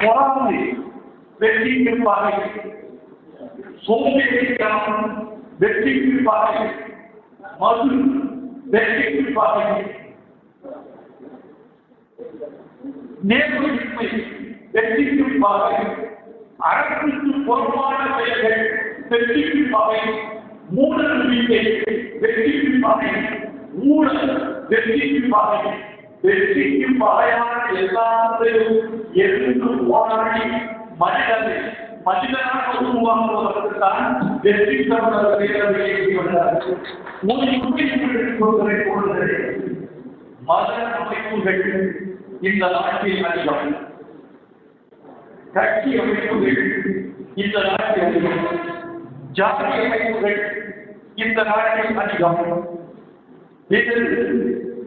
பொறாமை வெற்றிக்கு பாதை சோம்பேறித்தனம் வெற்றிக்கு பாதை மது வெற்றிக்கு பாதை நேர்மையின்மை வெற்றிக்கு பாதை அறத்துக்கு பொறுப்பான செயல்கள் வெற்றிக்கு பாதை மூட நம்பிக்கை வெற்றிக்கு பாதை மூட வெற்றிக்கு பாதை வெற்றிக்கு பாதையான எல்லாத்தையும் எதிர்த்து போராடி மனிதனை மனிதனாக உருவாக்குவதற்குத்தான் வெற்றி தமிழர் பேரவையை வந்தார் ஒரு கொள்கை கொள்கை மத அமைப்புகள் இந்த நாட்டில் அதிகம் கட்சி அமைப்புகள் இந்த நாட்டில் அதிகம் ஜாதி அமைப்புகள் இந்த நாட்டில் அதிகம் இது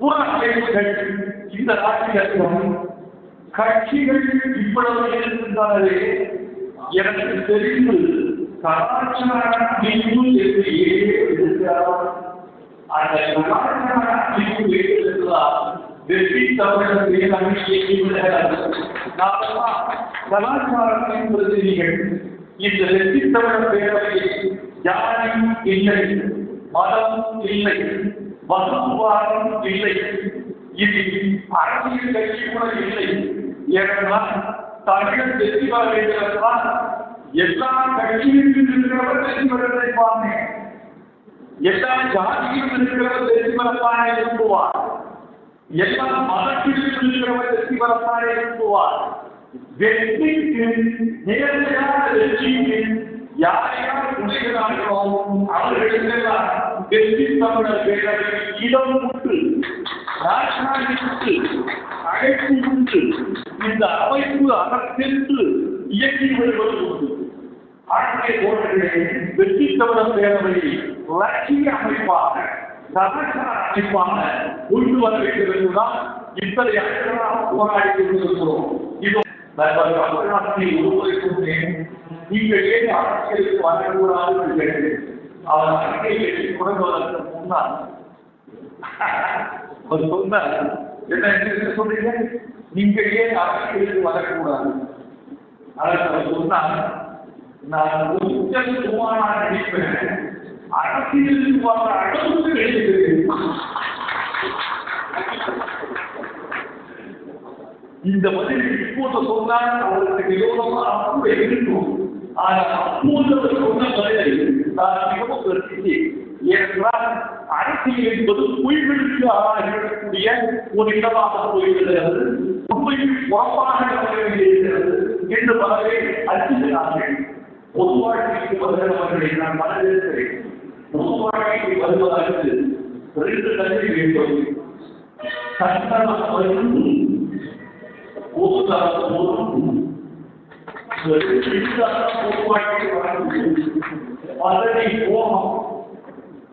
புற அமைப்புகள் இந்த நாட்டில் கட்சிகள் இவ்வளவு இருக்கின்றனவே எனக்கு தெரிந்து கலாச்சார அமைப்பு என்று ஏழு அந்த கலாச்சார அமைப்பு இருக்கிறார் வெற்றி தமிழர் கலாச்சாரம் என்பது நீங்கள் இந்த வெற்றி தமிழர் பேரவையில் இல்லை மதம் இல்லை வகுப்பாரம் இல்லை. இது அரசியல் கட்சி கூட இல்லை. ஏனென்றால் தமிழர் வெற்றி பெற வேண்டியவர்களால் எல்லா கட்சியிலும் இருக்கிறவர் வெற்றி பெறுவதை பார்த்தேன் எல்லா ஜாதியிலும் இருக்கிறவர் வெற்றி பெறப்பான விரும்புவார் எல்லா மதத்திலும் இருக்கிறவர் வெற்றி பெறப்பான விரும்புவார் வெற்றிக்கு நேர்மையான வெற்றிக்கு யார் அழைப்பு உண்டு இந்த அமைப்பு அரசிற்கு இயக்கி வருவது உண்டு. ஆட்களை போன்றே வெற்றி தமிழர் பேரவையில் லட்சிய அமைப்பாக கலாச்சார அமைப்பாக கொண்டு வர வேண்டும் என்றுதான் இத்தனை அழகாக போராடி கொண்டிருக்கிறோம். இது தமிழ்நாட்டை உருவாக்கின்றேன் நீங்கள் ஏன் அரசியலுக்கு வரக்கூடாது என்று கேட்டேன். அவர் அரசியலை தொடங்குவதற்கு முன்னால் அவர் சொன்னார் என்ன என்ன சொல்றீங்க? நீங்க ஏன் அரசியலுக்கு வரக்கூடாது? அதற்கு அவர் சொன்னார் நான் கொஞ்சம் சுமாரா நடிப்பேன். அரசியலுக்கு வர அளவுக்கு எழுதுகிறேன். இந்த பதில் இப்போது சொன்னால் அவருக்கு விரோதமாக கூட இருக்கும். ஆனால் அப்போது அவர் சொன்ன பதிலை நான் மிகவும் கருத்திட்டேன் ஏனென்றால் அரசியல் என்பது பொய்களுக்கு ஆளாகக்கூடிய ஒரு இடமாக போய்விடுகிறது உண்மையில் உறப்பாக இருக்கிறது என்று பலரை அச்சுகிறார்கள் பொது வாழ்க்கைக்கு வருகிறவர்களை நான் மனதிருக்கிறேன் பொது வாழ்க்கைக்கு வருவதற்கு ரெண்டு கல்வி வேண்டும். சட்டம் பொது வாழ்க்கை வரக்கூடிய பதவி போகும்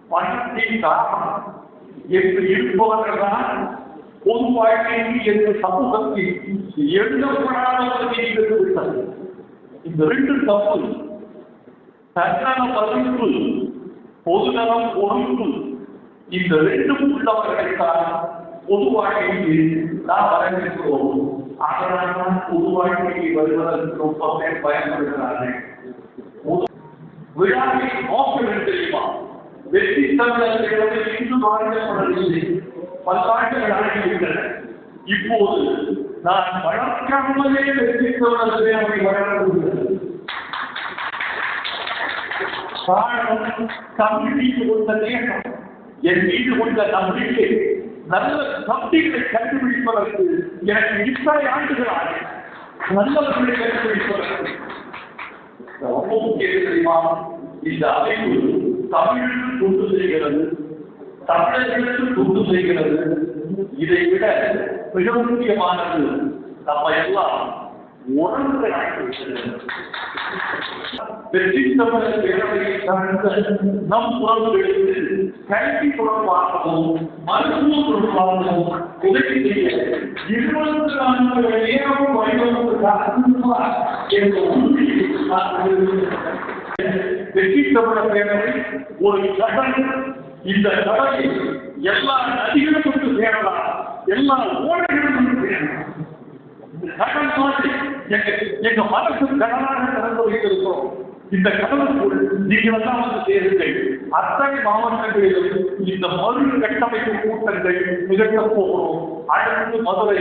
பணத்தின் காரணம் என்று இருப்பவர்கள்தான் பொது வாழ்க்கைக்கு என்ற சமூகத்தில் எழுதப்படாத ஒரு இந்த ரெண்டு தப்பு தன்னல பொது பொதுநலம் பொறுப்பு இந்த ரெண்டும் உள்ளவர்களைத்தான் பொது வாழ்க்கைக்கு நாம் வரவேற்கிறோம். அதனால்தான் பொது வாழ்க்கைக்கு வருவதற்கு ரொம்ப பேர் பயன்படுகிறார்கள். பொது- நோக்கம் தெரியுமா? வெற்றி தமிழர்கள் இன்று வழங்கப்படவில்லை பல்லாண்டுகள் ஆகிவிட்டன. இப்போது நான் வழக்காமலே வெற்றி தமிழர்களே அவை வழங்குகிறது காரணம் கமிட்டிக்கு கொண்ட நேரம் என் மீது கொண்ட நம்பிக்கை நல்ல சக்திகளை கண்டுபிடிப்பதற்கு எனக்கு இத்தனை ஆண்டுகள் ஆகும் நல்லவர்களை கண்டுபிடிப்பதற்கு. ரொம்ப முக்கியம் தெரியுமா? இந்த அமைப்பு தமிழுக்கு தொண்டு செய்கிறது தமிழர்களுக்கு தொண்டு செய்கிறது. இதை விட மிக முக்கியமானது நம்ம எல்லாம் உணர்ந்து வெற்றி தமிழர் பேரவையை சார்ந்த நம் உறவுகளுக்கு கல்வி தொடர்பாகவும் மருத்துவ தொடர்பாகவும் உதவி செய்ய இருபத்தி நான்கு நேரம் வழிவகுப்பு என்ற உண்மையை நான் வெற்றி தமிழர் பேரவை ஒரு கடல் இந்த கடலில் எல்லா நதிகளுக்கும் கொண்டு சேரலாம். எல்லா ஓடைகளுக்கும் சேரலாம். இந்த மாதிரி எங்க எங்க மனசு கடனாக திறந்து வைத்திருக்கிறோம். இந்த கடலுக்குள் நீங்கள் எல்லாம் வந்து சேருங்கள். அத்தனை மாவட்டங்களிலும் இந்த மறு கட்டமைப்பு கூட்டங்கள் நிகழ்த்த போகிறோம் அடுத்து மதுரை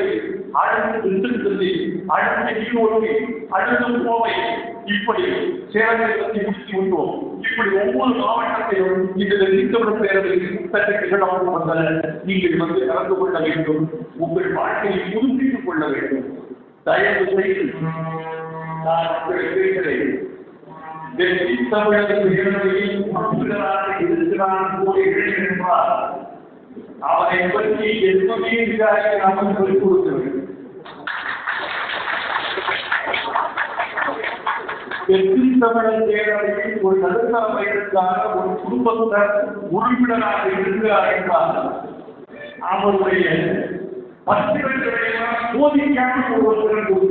அடுத்து திருச்சிருப்பதி அடுத்து ஈரோடு அடுத்து கோவை இப்படி சேலத்தை பற்றி முடித்து விட்டோம் இப்படி ஒவ்வொரு மாவட்டத்திலும் இந்த தீர்த்தமிழ் பேரவையில் கூட்டத்தை நிகழ்வாக வந்தன. நீங்கள் வந்து கலந்து கொள்ள வேண்டும். உங்கள் வாழ்க்கையை புதுப்பித்துக் கொள்ள வேண்டும். தயவு செய்து நான் உங்களை கேட்கிறேன். வெற்றி தமிழக உயர்வையில் இருக்கிறான் கூறுகிறேன் என்றால் அவனை பற்றி எதுவுமே விசாரிக்க நாம சொல்லிக் கொடுக்கிறோம்? வெற்றி தமிழர் தேர்தலில் ஒரு நடுத்தர வயதுக்கான ஒரு குடும்பத்தார் உறுப்பினராக இருக்கிறார் என்றால் அவருடைய பத்திரங்களை சோதிக்காமல் ஒருவர்கள்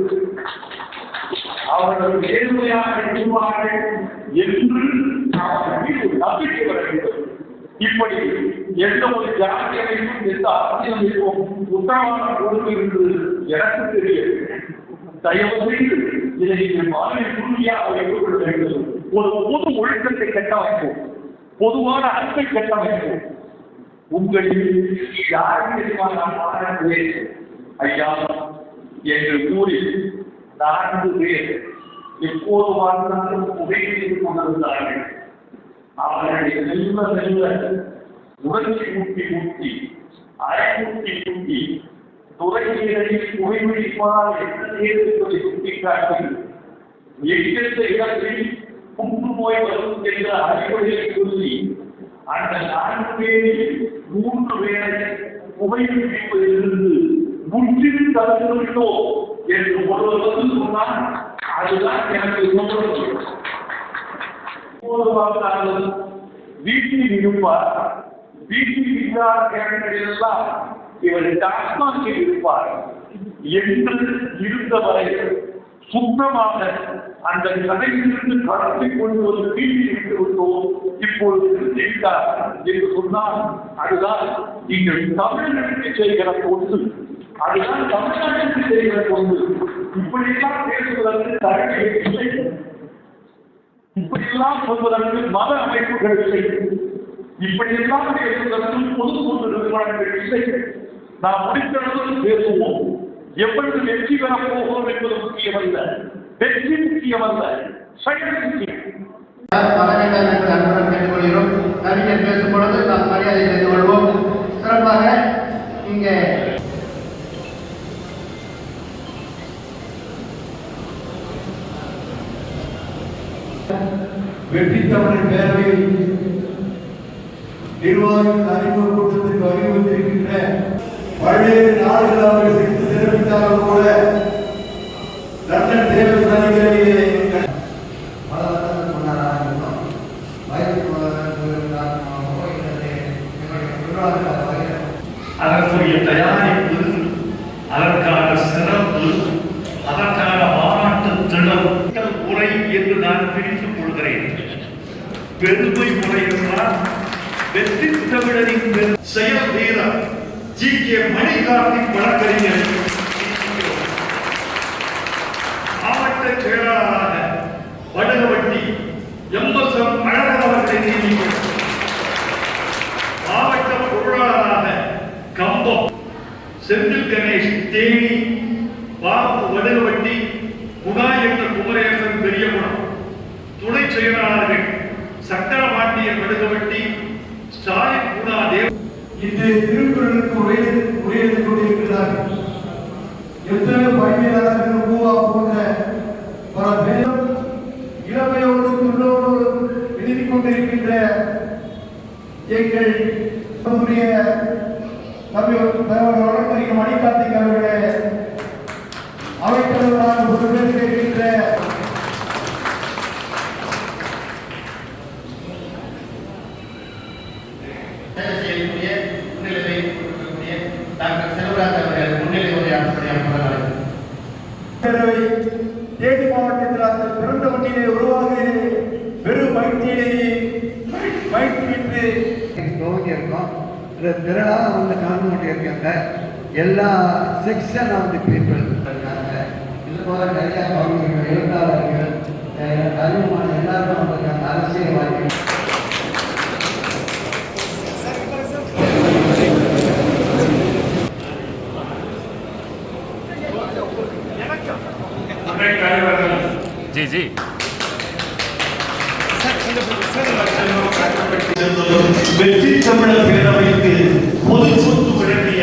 அவர்கள் நேர்மையாக இருப்பார்கள் என்று நம்பிக்கை வர வேண்டும். இப்படி எந்த ஒரு ஜாதியையும் எந்த அரசியலையும் உத்தரவாதம் கொடுத்து என்று எனக்கு தெரியும் தயவு செய்து இதை நீங்கள் மாதிரி உறுதியாக வைத்துக் வேண்டும். ஒரு பொது ஒழுக்கத்தை கட்டமைப்போம். பொதுவான அன்பை கட்டமைப்போம். உங்களில் யாருக்கு எதிர்பார்க்க ஐயா என்று கூறி நான்கு பேர் எப்போது வாழ்ந்தாலும் புகையிட்டு கொண்டிருந்தார்கள். அவர்களை செல்வ செல்வ உடலை ஊட்டி ஊட்டி அரைமுட்டி ஊட்டி துறைகளில் புகைப்பிடிப்பால் என்பதை சுட்டிக்காட்டி இடத்தில் புற்றுநோய் வரும் என்ற அறிவுரையை சொல்லி அந்த நான்கு பேரில் மூன்று பேரை புகைப்பிடிப்பதிலிருந்து முற்றிலும் தடுத்துவிட்டோம் என்று ஒருவர் சொன்னால் அதுதான் எனக்கு வீட்டில் இருப்பார். வீட்டில் இல்லாத நேரங்களில் எல்லாம் இவர் டாஸ்மாக இருப்பார் என்று இருந்தவரை சுத்தமாக அந்த கதையிலிருந்து கடத்தி கொண்டு வந்து வீட்டில் இருந்து விட்டோம். இப்பொழுது செய்தார் என்று சொன்னால் அதுதான் நீங்கள் தமிழ்நாட்டுக்கு செய்கிற பொண்ணு அதுதான் தமிழ்நாட்டுக்கு செய்கிற பொழுது இப்படியெல்லாம் பேசுவதற்கு தடை இல்லை. இப்படியெல்லாம் சொல்வதற்கு மத அமைப்புகள் இல்லை. இப்படியெல்லாம் பேசுவதற்கு பொது பொது நிறுவனங்கள் இல்லை. நாம் முடிந்தளவு பேசுவோம். எப்பொழுது வெற்றி பெறப் போகிறோம் என்பது முக்கியமல்ல. வெற்றி முக்கியமல்ல. செயல் முக்கியம். அன்புடன் கேட்டுக்கொள்கிறோம். கவிஞர் பேசும் பொழுது நாம் மரியாதை செய்து கொள்வோம். சிறப்பாக இங்கே வெற்றி தமிழர் பேரவை நிர்வாகி அறிமுக கூட்டத்திற்கு அறிவுறுத்திருக்கின்ற பல்வேறு நாடுகள் அவர்கள் சென்று சிறப்பித்தாலும் கூட லண்டன் அதற்குரிய தயாரிப்பு அதற்கான சிறப்பு அதற்கான மாநாட்டு திட்டம் உரை என்று நான் பிரித்துக் கொள்கிறேன். பெருமை முறை என்றால் வெற்றி தமிழரின் செயல் வீரர். ஜி கே மணிகார்த்திக் வழக்கறிஞர். மாவட்ட செயலாளராக Vadakavatti M S M Alagan அவர்களை நியமிக்கிறார். மாவட்ட பொருளாளராக கம்பம் செந்தில் கணேஷ் தேனி பாபு வடகவட்டி குணா என்ற குமரேசன் பெரியகுணம் துணை செயலாளர்கள் சக்கரபாண்டியன் வடுகவட்டி ஸ்டாலின் குணா தேவ இன்று திருக்குறளுக்கு உரையை உரையெழுதிக் கொண்டிருக்கிறார்கள். எத்தனை பயணியாளர்கள் பூவா போன்ற பல பேரும் இளமையோடு துள்ளோடு எழுதி கொண்டிருக்கின்ற எங்கள் வழக்கறிஞர் மணிகார்த்திக் அவர்களே அவைத்தலைவராக ஒரு பேர் இருக்கின்ற கொடுக்கக்கூடிய டாக்டர் செல்வராஜ் அவர்கள் முன்னிலை தேனி மாவட்டத்தில் அந்த பிறந்த மண்ணிலே உருவாக வெறும் மகிழ்ச்சியிலேயே மகிழ்ச்சி துவங்கி இருக்கோம் இந்த திரளாக வந்து கலந்து கொண்டு இருக்காங்க. எல்லா செக்ஷன் ஆஃப் தி பீப்புள் போல நிறைய கவர்மெண்ட் எழுத்தாளர்கள் அறிவுமான எல்லாருமே வந்திருக்காங்க. அரசியல்வாதிகள். जी जी வெற்றி தமிழர் பேரவைக்கு பொது சொத்து வழங்கிய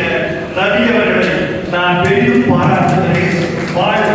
ரவி அவர்களை நான் பெரிதும் பாராட்டுகிறேன். வாழ்க